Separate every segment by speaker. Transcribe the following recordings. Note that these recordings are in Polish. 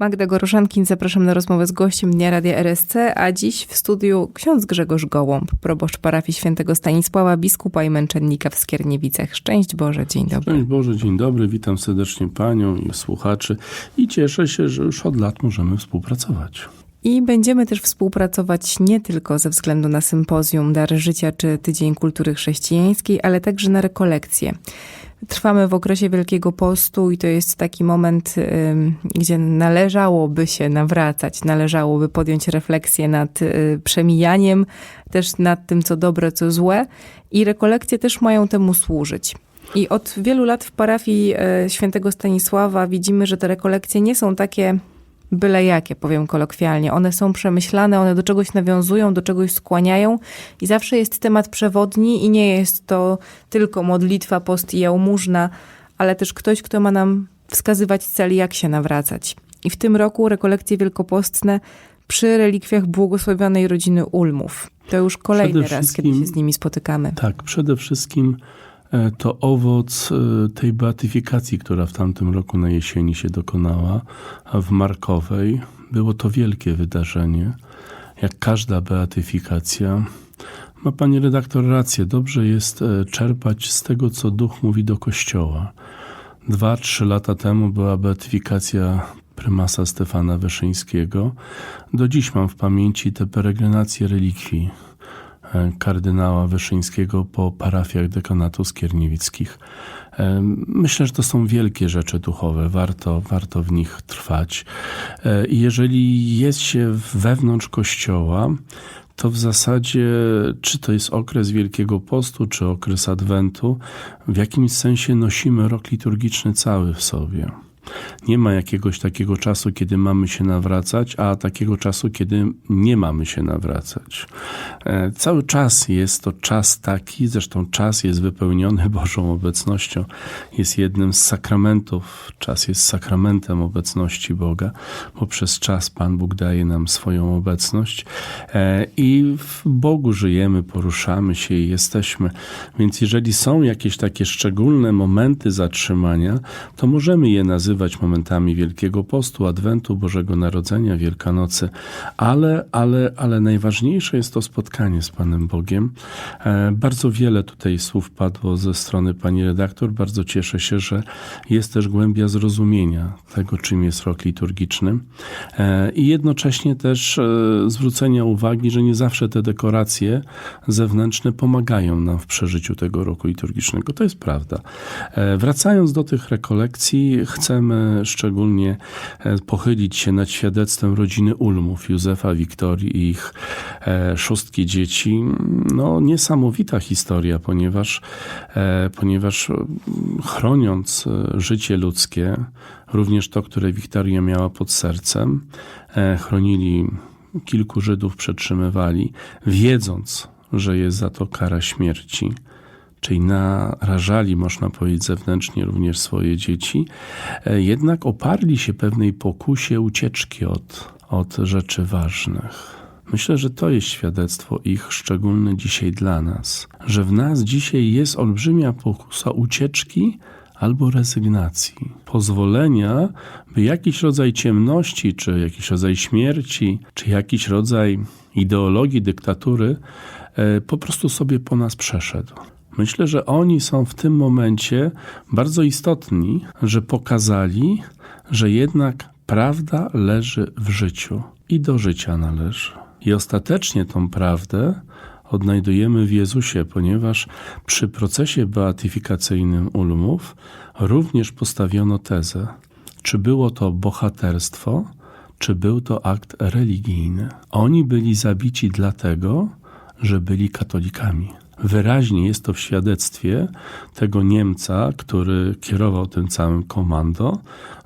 Speaker 1: Magda Goroszankin, zapraszam na rozmowę z gościem Dnia Radia RSC, a dziś w studiu ksiądz Grzegorz Gołąb, proboszcz parafii świętego Stanisława, biskupa i męczennika w Skierniewicach. Szczęść Boże, dzień dobry.
Speaker 2: Szczęść Boże, dzień dobry, witam serdecznie Panią i słuchaczy i cieszę się, że już od lat możemy współpracować.
Speaker 1: I będziemy też współpracować nie tylko ze względu na sympozjum Dar Życia czy Tydzień Kultury Chrześcijańskiej, ale także na rekolekcje. Trwamy w okresie Wielkiego Postu i to jest taki moment, gdzie należałoby się nawracać, należałoby podjąć refleksję nad y, przemijaniem, też nad tym, co dobre, co złe. I rekolekcje też mają temu służyć. I od wielu lat w parafii e, świętego Stanisława widzimy, że te rekolekcje nie są takie byle jakie, powiem kolokwialnie. One są przemyślane, one do czegoś nawiązują, do czegoś skłaniają i zawsze jest temat przewodni i nie jest to tylko modlitwa, post i jałmużna, ale też ktoś, kto ma nam wskazywać cel, jak się nawracać. I w tym roku rekolekcje wielkopostne przy relikwiach błogosławionej rodziny Ulmów. To już kolejny raz, kiedy się z nimi spotykamy.
Speaker 2: Tak, przede wszystkim to owoc e, tej beatyfikacji, która w tamtym roku na jesieni się dokonała w Markowej. Było to wielkie wydarzenie. Jak każda beatyfikacja, ma pani redaktor rację. Dobrze jest e, czerpać z tego, co duch mówi do kościoła. Dwa, trzy lata temu była beatyfikacja prymasa Stefana Wyszyńskiego. Do dziś mam w pamięci te peregrinacje relikwii E, kardynała Wyszyńskiego po parafiach dekanatu skierniewickich. E, myślę, że to są wielkie rzeczy duchowe, warto, warto w nich trwać. E, I jeżeli jest się wewnątrz kościoła, to w zasadzie, czy to jest okres Wielkiego Postu, czy okres Adwentu, w jakimś sensie nosimy rok liturgiczny cały w sobie. Nie ma jakiegoś takiego czasu, kiedy mamy się nawracać, a takiego czasu, kiedy nie mamy się nawracać. E, cały czas jest to czas taki, zresztą czas jest wypełniony Bożą obecnością, jest jednym z sakramentów. Czas jest sakramentem obecności Boga, bo przez czas Pan Bóg daje nam swoją obecność e, i w Bogu żyjemy, poruszamy się i jesteśmy. Więc jeżeli są jakieś takie szczególne momenty zatrzymania, to możemy je nazywać nazywać momentami Wielkiego Postu, Adwentu, Bożego Narodzenia, Wielkanocy, ale, ale, ale najważniejsze jest to spotkanie z Panem Bogiem. E, bardzo wiele tutaj słów padło ze strony pani redaktor. Bardzo cieszę się, że jest też głębia zrozumienia tego, czym jest rok liturgiczny e, i jednocześnie też e, zwrócenia uwagi, że nie zawsze te dekoracje zewnętrzne pomagają nam w przeżyciu tego roku liturgicznego. To jest prawda. Wracając do tych rekolekcji, chcemy chcemy szczególnie e, pochylić się nad świadectwem rodziny Ulmów, Józefa, Wiktorii i ich e, szóstki dzieci. No, niesamowita historia, ponieważ, e, ponieważ chroniąc życie ludzkie, również to, które Wiktoria miała pod sercem, chronili kilku Żydów, przetrzymywali, wiedząc, że jest za to kara śmierci czyli narażali, można powiedzieć, zewnętrznie również swoje dzieci, e, jednak oparli się pewnej pokusie ucieczki od, od rzeczy ważnych. Myślę, że to jest świadectwo ich szczególne dzisiaj dla nas, że w nas dzisiaj jest olbrzymia pokusa ucieczki albo rezygnacji, pozwolenia, by jakiś rodzaj ciemności, czy jakiś rodzaj śmierci, czy jakiś rodzaj ideologii dyktatury e, po prostu sobie po nas przeszedł. Myślę, że oni są w tym momencie bardzo istotni, że pokazali, że jednak prawda leży w życiu i do życia należy. I ostatecznie tą prawdę odnajdujemy w Jezusie, ponieważ przy procesie beatyfikacyjnym ulmów również postawiono tezę, czy było to bohaterstwo, czy był to akt religijny. Oni byli zabici dlatego, że byli katolikami. Wyraźnie jest to w świadectwie tego Niemca, który kierował tym całym komando,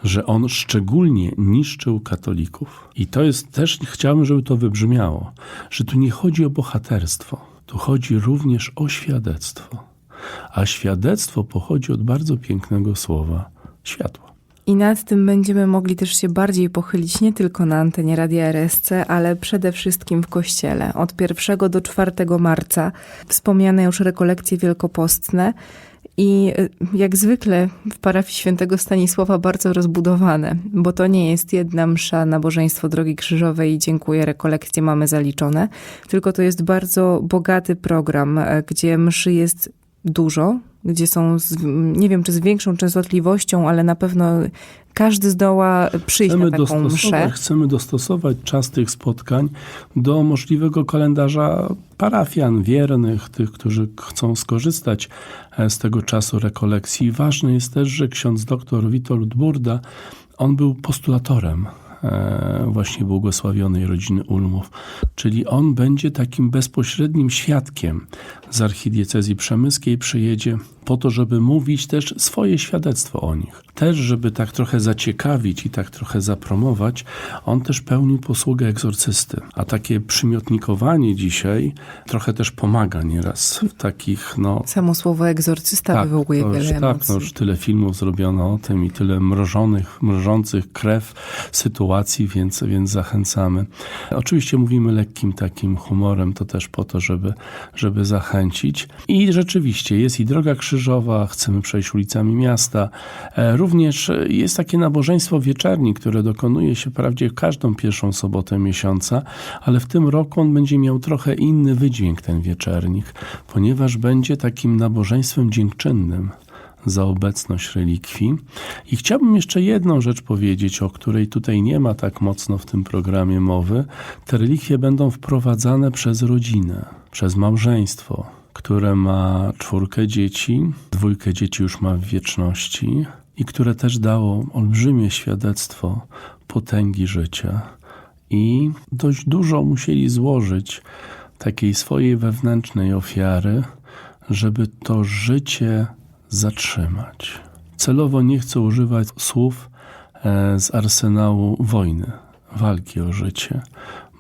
Speaker 2: że on szczególnie niszczył katolików. I to jest też, chciałbym, żeby to wybrzmiało, że tu nie chodzi o bohaterstwo, tu chodzi również o świadectwo. A świadectwo pochodzi od bardzo pięknego słowa światło.
Speaker 1: I nad tym będziemy mogli też się bardziej pochylić nie tylko na antenie Radia RSC, ale przede wszystkim w kościele. Od 1 do 4 marca wspomniane już rekolekcje wielkopostne. I y, jak zwykle w parafii świętego Stanisława bardzo rozbudowane, bo to nie jest jedna msza, nabożeństwo Drogi Krzyżowej i dziękuję, rekolekcje mamy zaliczone, tylko to jest bardzo bogaty program, e, gdzie mszy jest dużo, gdzie są, z, nie wiem czy z większą częstotliwością, ale na pewno każdy zdoła przyjść
Speaker 2: Chcemy
Speaker 1: na taką mszę.
Speaker 2: chcemy dostosować czas tych spotkań do możliwego kalendarza parafian wiernych, tych, którzy chcą skorzystać e, z tego czasu rekolekcji. Ważne jest też, że ksiądz dr Witold Burda, on był postulatorem e, właśnie błogosławionej rodziny Ulmów. Czyli on będzie takim bezpośrednim świadkiem z archidiecezji przemyskiej, przyjedzie po to, żeby mówić też swoje świadectwo o nich. Też, żeby tak trochę zaciekawić i tak trochę zapromować, on też pełnił posługę egzorcysty. A takie przymiotnikowanie dzisiaj trochę też pomaga nieraz w takich, no,
Speaker 1: Samo słowo egzorcysta wywołuje
Speaker 2: to już,
Speaker 1: wiele
Speaker 2: tak,
Speaker 1: emocji.
Speaker 2: no już tyle filmów zrobiono o tym i tyle mrożonych, mrożących krew sytuacji, więc, więc zachęcamy. Oczywiście mówimy lekkim takim humorem, to też po to, żeby, żeby zachęcić. I rzeczywiście jest i droga krzyżowa, chcemy przejść ulicami miasta. E, Również jest takie nabożeństwo wieczerni, które dokonuje się wprawdzie każdą pierwszą sobotę miesiąca, ale w tym roku on będzie miał trochę inny wydźwięk, ten wieczernik, ponieważ będzie takim nabożeństwem dziękczynnym za obecność relikwii. I chciałbym jeszcze jedną rzecz powiedzieć, o której tutaj nie ma tak mocno w tym programie mowy. Te relikwie będą wprowadzane przez rodzinę, przez małżeństwo, które ma czwórkę dzieci, dwójkę dzieci już ma w wieczności i które też dało olbrzymie świadectwo potęgi życia. I dość dużo musieli złożyć takiej swojej wewnętrznej ofiary, żeby to życie zatrzymać. Celowo nie chcę używać słów e, z arsenału wojny, walki o życie,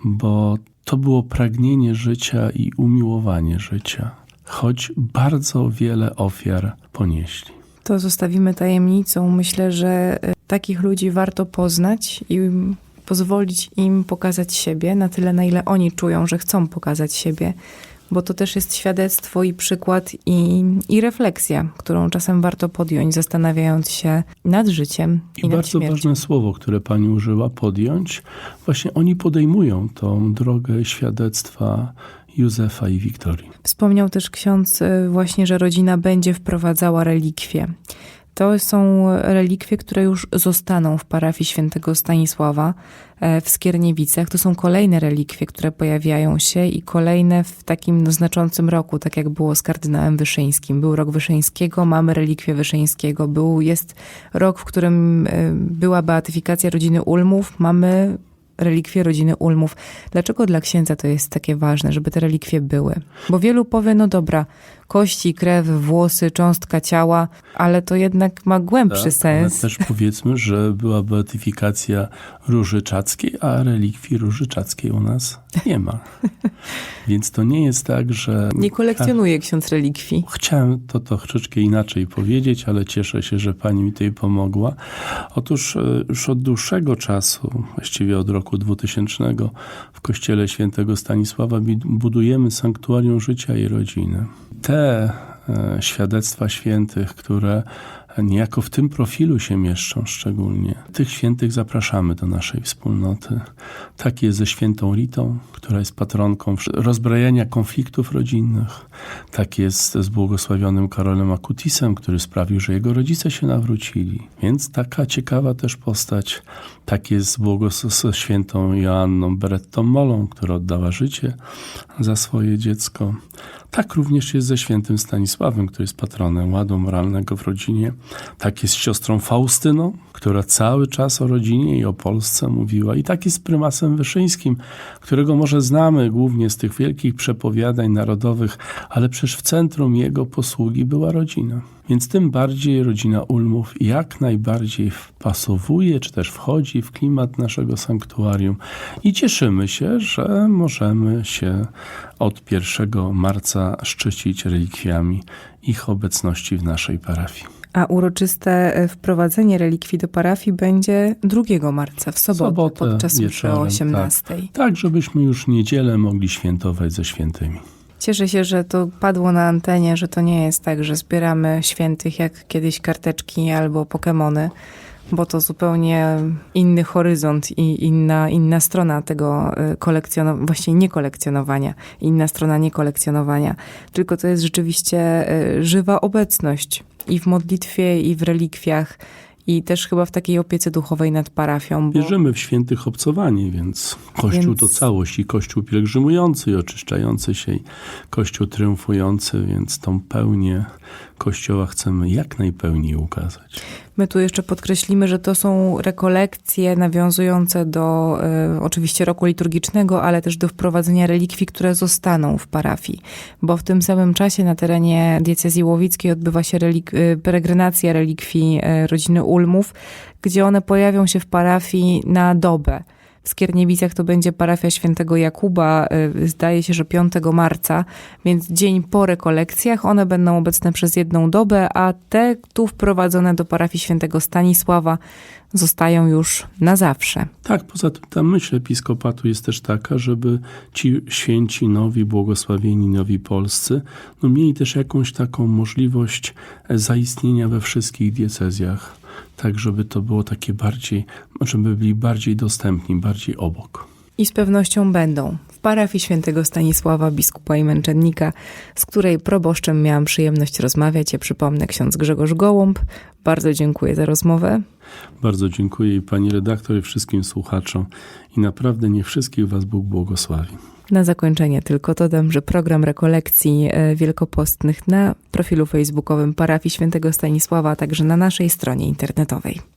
Speaker 2: bo to było pragnienie życia i umiłowanie życia, choć bardzo wiele ofiar ponieśli.
Speaker 1: To zostawimy tajemnicą. Myślę, że e, takich ludzi warto poznać i pozwolić im pokazać siebie na tyle, na ile oni czują, że chcą pokazać siebie, bo to też jest świadectwo i przykład i, i refleksja, którą czasem warto podjąć, zastanawiając się nad życiem i,
Speaker 2: I
Speaker 1: nad
Speaker 2: bardzo
Speaker 1: śmiercią.
Speaker 2: ważne słowo, które pani użyła, podjąć. Właśnie oni podejmują tą drogę świadectwa Józefa i Wiktorii.
Speaker 1: Wspomniał też ksiądz e, właśnie, że rodzina będzie wprowadzała relikwie. To są relikwie, które już zostaną w parafii świętego Stanisława e, w Skierniewicach. To są kolejne relikwie, które pojawiają się i kolejne w takim no, znaczącym roku, tak jak było z kardynałem Wyszyńskim. Był rok Wyszyńskiego, mamy relikwie Wyszyńskiego. Był, jest rok, w którym e, była beatyfikacja rodziny Ulmów. Mamy relikwie rodziny Ulmów. Dlaczego dla księdza to jest takie ważne, żeby te relikwie były? Bo wielu powie, no dobra, kości, krew, włosy, cząstka ciała, ale to jednak ma głębszy
Speaker 2: Ale
Speaker 1: sens.
Speaker 2: też powiedzmy, że była beatyfikacja Róży Czackiej, a relikwii Róży Czackiej u nas nie ma. Więc to nie jest tak, że...
Speaker 1: Nie kolekcjonuje ksiądz relikwii.
Speaker 2: Chciałem to, to troszeczkę inaczej powiedzieć, ale cieszę się, że pani mi tutaj pomogła. Otóż e, już od dłuższego czasu, właściwie od roku 2000, w kościele świętego Stanisława budujemy sanktuarium życia i rodziny. Te e, świadectwa świętych, które niejako w tym profilu się mieszczą szczególnie. Tych świętych zapraszamy do naszej wspólnoty. Tak jest ze świętą Ritą, która jest patronką rozbrajania konfliktów rodzinnych. Tak jest z błogosławionym Karolem Akutisem, który sprawił, że jego rodzice się nawrócili. Więc taka ciekawa też postać. Tak jest z błogos- z świętą Joanną Berettą Molą, która oddała życie za swoje dziecko. Tak również jest ze świętym Stanisławem, który jest patronem ładu moralnego w rodzinie. Tak jest z siostrą Faustyną, która cały czas o rodzinie i o Polsce mówiła. I tak jest z prymasem Wyszyńskim, którego może znamy głównie z tych wielkich przepowiadań narodowych, ale przecież w centrum jego posługi była rodzina. Więc tym bardziej rodzina Ulmów jak najbardziej wpasowuje, czy też wchodzi w klimat naszego sanktuarium i cieszymy się, że możemy się od 1 marca szczycić relikwiami ich obecności w naszej parafii.
Speaker 1: A uroczyste e, wprowadzenie relikwii do parafii będzie 2 marca, w sobotę,
Speaker 2: Sobotę
Speaker 1: podczas mszy o
Speaker 2: wieczorem,
Speaker 1: 18.
Speaker 2: Tak, żebyśmy już niedzielę mogli świętować ze świętymi.
Speaker 1: Cieszę się, że to padło na antenie, że to nie jest tak, że zbieramy świętych jak kiedyś karteczki albo Pokemony, bo to zupełnie inny horyzont i inna, inna strona tego kolekcjonowania, właśnie nie kolekcjonowania, inna strona nie kolekcjonowania, tylko to jest rzeczywiście y, żywa obecność i w modlitwie, i w relikwiach, i też chyba w takiej opiece duchowej nad parafią. Bo...
Speaker 2: Wierzymy w świętych obcowanie, więc Kościół
Speaker 1: Więc-
Speaker 2: to całość i Kościół pielgrzymujący i oczyszczający się i Kościół triumfujący, więc tą pełnię Kościoła chcemy jak najpełniej ukazać.
Speaker 1: My tu jeszcze podkreślimy, że to są rekolekcje nawiązujące do e, oczywiście roku liturgicznego, ale też do wprowadzenia relikwii, które zostaną w parafii. Bo w tym samym czasie na terenie diecezji łowickiej odbywa się relik- e, peregrinacja relikwii e, rodziny Ulmów, gdzie one pojawią się w parafii na dobę. W Skierniewicach to będzie parafia świętego Jakuba, e, zdaje się, że 5 marca, więc dzień po rekolekcjach one będą obecne przez jedną dobę, a te tu wprowadzone do parafii świętego Stanisława zostają już na zawsze.
Speaker 2: Tak, poza tym ta myśl episkopatu jest też taka, żeby ci święci, nowi, błogosławieni, nowi polscy, no mieli też jakąś taką możliwość e, zaistnienia we wszystkich diecezjach, tak żeby to było takie bardziej, żeby byli bardziej dostępni, bardziej obok.
Speaker 1: I z pewnością będą parafii świętego Stanisława, biskupa i męczennika, z której proboszczem miałam przyjemność rozmawiać. Ja przypomnę ksiądz Grzegorz Gołąb. Bardzo dziękuję za rozmowę.
Speaker 2: Bardzo dziękuję i pani redaktor i wszystkim słuchaczom i naprawdę niech wszystkich was Bóg błogosławi.
Speaker 1: Na zakończenie tylko dodam, że program rekolekcji e, wielkopostnych na profilu facebookowym parafii świętego Stanisława, a także na naszej stronie internetowej.